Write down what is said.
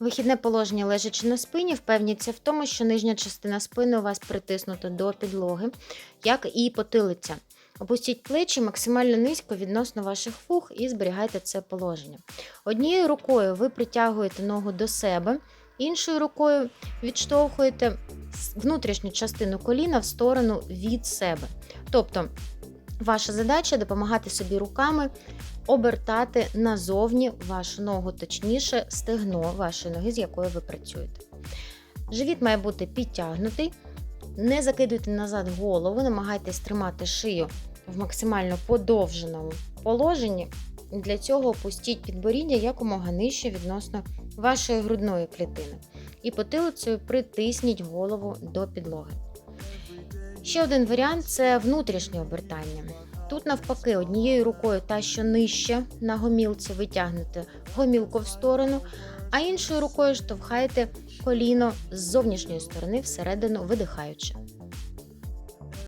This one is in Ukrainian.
Вихідне положення лежачи на спині, впевніться в тому, що нижня частина спини у вас притиснута до підлоги, як і потилиця. Опустіть плечі максимально низько відносно ваших вух і зберігайте це положення. Однією рукою ви притягуєте ногу до себе, іншою рукою відштовхуєте внутрішню частину коліна в сторону від себе. Тобто, ваша задача допомагати собі руками обертати назовні вашу ногу, точніше, стегно вашої ноги, з якою ви працюєте. Живіт має бути підтягнутий. Не закидуйте назад голову, намагайтесь тримати шию в максимально подовженому положенні. Для цього опустіть підборіддя якомога нижче відносно вашої грудної клітини. І потилицею притисніть голову до підлоги. Ще один варіант це внутрішнє обертання. Тут, навпаки, однією рукою та, що нижче на гомілці, витягнете гомілку в сторону, а іншою рукою штовхаєте коліно з зовнішньої сторони всередину, видихаючи.